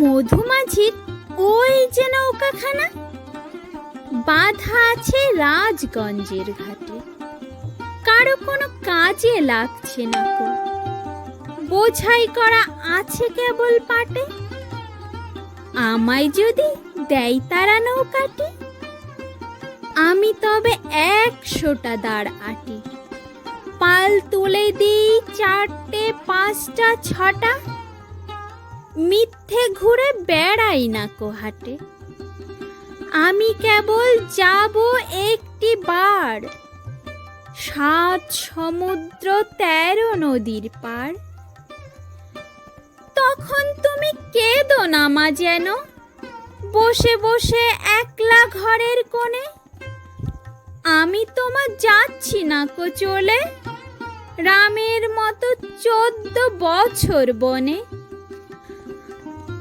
মধুমাছির ওই যে নৌকাখানা বাঁধা আছে রাজগঞ্জের ঘাটে। কারও কোনো কাজে লাগছে না কো। বোঝাই করা আছে কেবল পাটে। আমায় যদি দেয় তারা নৌকাটি। আমি তবে একশোটা দাঁড় আটি। পাল তুলে দিই চারটে, পাঁচটা, ছটা। মিথ্যে ঘুরে বেড়াই না কোহাটে। আমি কেবল যাব একটি বার। সাত সমুদ্র তেরো নদীর পার। তখন তুমি কেঁদো না মা যেন। বসে বসে একলা ঘরের কোণে। আমি তোমার যাচ্ছি না কো চলে। রামের মতো চোদ্দ বছর বনে।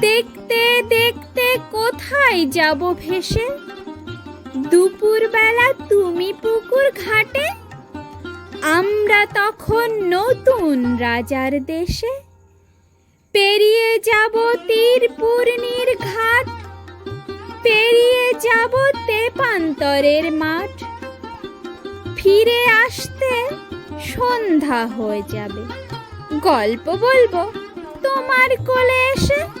দেখতে দেখতে কোথায় যাব ভেসে? দুপুর বেলা তুমি পুকুর ঘাটে? আমরা তখন নতুন রাজার দেশে। পেরিয়ে যাব তীরপূর্ণির ঘাট। পেরিয়ে যাব তেপান্তরের মাঠ। ফিরে আসতে সন্ধ্যা হয়ে যাবে। গল্প বলব তোমার কোলে এসে?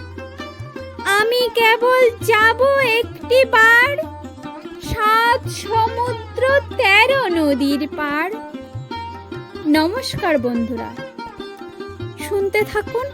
আমি কেবল যাব একটি বার সাত সমুদ্র তেরো নদীর পার। নমস্কার বন্ধুরা। শুনতে থাকুন